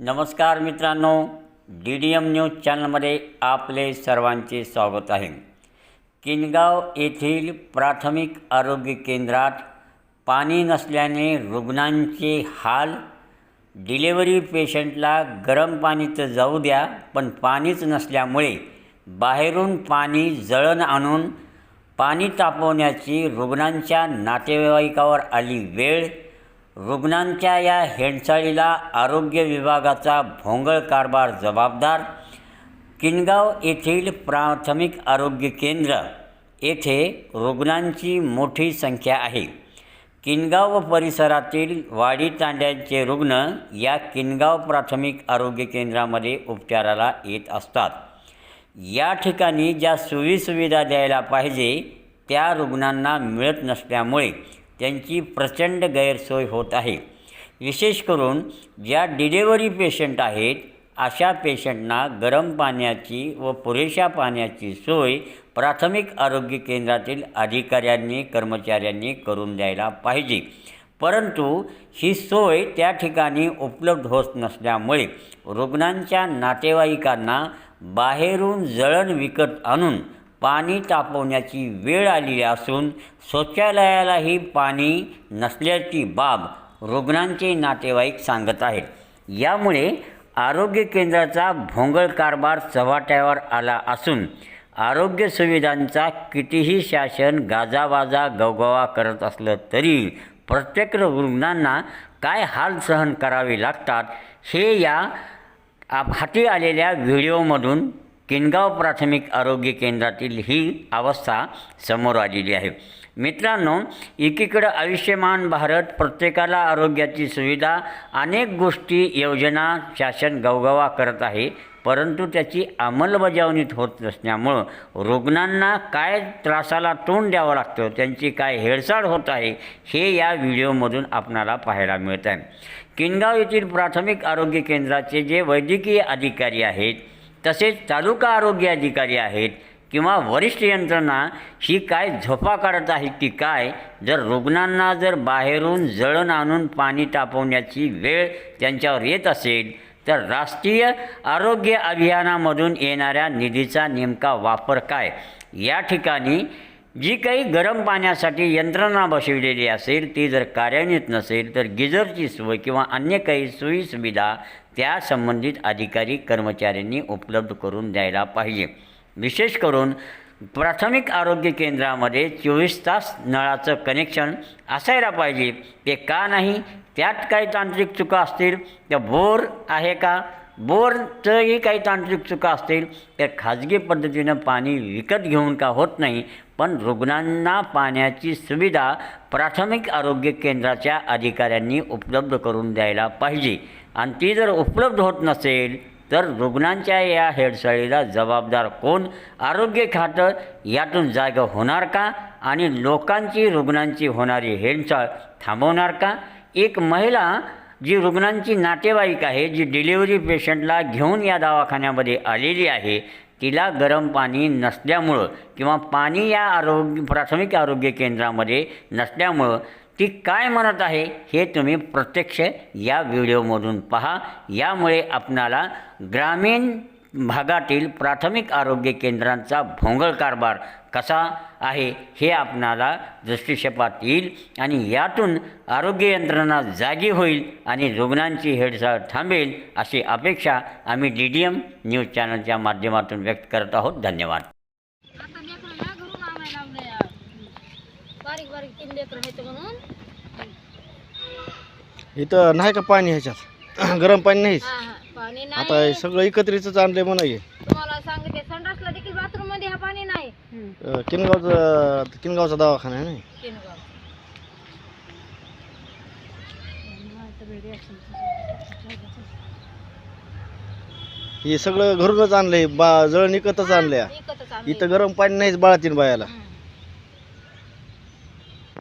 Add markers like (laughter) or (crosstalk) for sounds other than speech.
नमस्कार मित्रांनो D D M news चॅनलमध्ये आपले सर्वांचे स्वागत आहे. किनगाव येथील प्राथमिक आरोग्य केंद्रात पाणी नसल्याने रुग्णांचे हाल डिलेवरी पेशंटला गरम पाणी तर जाऊ द्या पण पाणीच नसल्यामुळे बाहेरून पाणी जळण आणून पाणी तापवण्याची रुग्णांच्या नातेवाईकावर आली वेळ रुग्णांच्या या हेणसाळीला आरोग्य विभागाचा भोंगळ कारभार जबाबदार किनगाव येथील प्राथमिक आरोग्य केंद्र येथे रुग्णांची मोठी संख्या आहे. किनगाव व परिसरातील वाडी तांड्यांचे रुग्ण या किनगाव प्राथमिक आरोग्य केंद्रामध्ये उपचाराला येत असतात. या ठिकाणी ज्या सोयीसुविधा द्यायला पाहिजे त्या रुग्णांना मिळत नसल्यामुळे त्यांची प्रचंड गैरसोय होत आहे. विशेष करून ज्या डिलेवरी पेशंट आहेत अशा पेशंटना गरम पाण्याची व पुरेशा पाण्याची सोय प्राथमिक आरोग्य केंद्रातील अधिकाऱ्यांनी कर्मचाऱ्यांनी करून द्यायला पाहिजे. परंतु ही सोय त्या ठिकाणी उपलब्ध होत नसल्यामुळे रुग्णांच्या नातेवाईकांना बाहेरून जळण विकत आणून पाणी तापवण्याची वेळ आलेली असून शौचालयालाही पाणी नसल्याची बाब रुग्णांचे नातेवाईक सांगत आहेत. यामुळे आरोग्य केंद्राचा भोंगळ कारभार चव्हाट्यावर आला असून आरोग्य सुविधांचा कितीही शासन गाजावाजा गवगवा करत असलं तरी प्रत्येक रुग्णांना काय हाल सहन करावे लागतात हे या हाती आलेल्या व्हिडिओमधून किनगाव प्राथमिक आरोग्य केंद्रातील ही अवस्था समोर आलेली आहे. मित्रांनो एकीकडं आयुष्यमान भारत प्रत्येकाला आरोग्याची सुविधा अनेक गोष्टी योजना शासन गवगवा करत आहे परंतु त्याची अंमलबजावणीत होत नसल्यामुळं रुग्णांना काय त्रासाला तोंड द्यावं लागतं त्यांची काय हेळसाड होत आहे हे या व्हिडिओमधून आपणाला पाहायला मिळत आहे किनगाव येथील प्राथमिक आरोग्य केंद्राचे जे वैद्यकीय अधिकारी आहेत तसेच तालुका आरोग्य अधिकारी आहेत किंवा वरिष्ठ यंत्रणा ही काय झोपा काढत आहे की काय? जर रुग्णांना जर बाहेरून जळण आणून पाणी तापवण्याची वेळ त्यांच्यावर येत असेल तर राष्ट्रीय आरोग्य अभियानामधून येणाऱ्या निधीचा नेमका वापर काय? या ठिकाणी जी काही गरम पाण्यासाठी यंत्रणा बसविलेली असेल ती जर कार्यान्वित नसेल तर गिझरची सोय किंवा अन्य काही सोयीसुविधा त्या संबंधित अधिकारी कर्मचाऱ्यांनी उपलब्ध करून द्यायला पाहिजे. विशेष करून प्राथमिक आरोग्य केंद्रामध्ये चोवीस तास नळाचं कनेक्शन असायला पाहिजे. ते का नाही? त्यात काही तांत्रिक चुका असतील? त्या बोर आहे का? बोरचंही काही तांत्रिक चुका असतील? तर खाजगी पद्धतीनं पाणी विकत घेऊन का होत नाही? पण रुग्णांना पाण्याची सुविधा प्राथमिक आरोग्य केंद्राच्या अधिकाऱ्यांनी उपलब्ध करून द्यायला पाहिजे. आणि ती जर उपलब्ध होत नसेल तर रुग्णांच्या या हेडसाळीला जबाबदार कोण? आरोग्य खातं यातून जागा होणार का? आणि लोकांची रुग्णांची होणारी हेडसाळ थांबवणार का? एक महिला जी रुग्णांची नातेवाईक आहे जी डिलिव्हरी पेशंटला घेऊन या दवाखान्यामध्ये आलेली आहे तिला गरम पाणी नसल्यामुळं किंवा पाणी या आरोग्य प्राथमिक आरोग्य केंद्रामध्ये नसल्यामुळं ती काय म्हणत आहे हे तुम्ही प्रत्यक्ष या व्हिडिओमधून पहा. यामुळे आपणाला ग्रामीण भागातील प्राथमिक आरोग्य केंद्रांचा भोंगळ कारभार कसा आहे हे आपणाला दृष्टिक्षेपात येईल आणि यातून आरोग्य यंत्रणा जागी होईल आणि रुग्णांची हेडसाळ थांबेल अशी अपेक्षा आम्ही डी डी एम न्यूज चॅनलच्या माध्यमातून व्यक्त करत आहोत. धन्यवाद. बारीक बारीक तीन लेकर आहेत म्हणून. इथं नाही का पाणी ह्याच्यात? (clears throat) गरम पाणी हा हा आता नाही. हे सगळं एकत्रितच आणलंय म्हणा हे. तुम्हाला सांगते संडासला देखील बाथरूममध्ये हा पाणी नाही. अं, किनगावचं किनगावचा दवाखाना आहे ना? किनगाव. हे सगळं घरूनच आणलंय बा जळण इकतच आणलंय. विकतच आणलंय. इथं गरम पाणी नाहीच बाळातीन बायाला.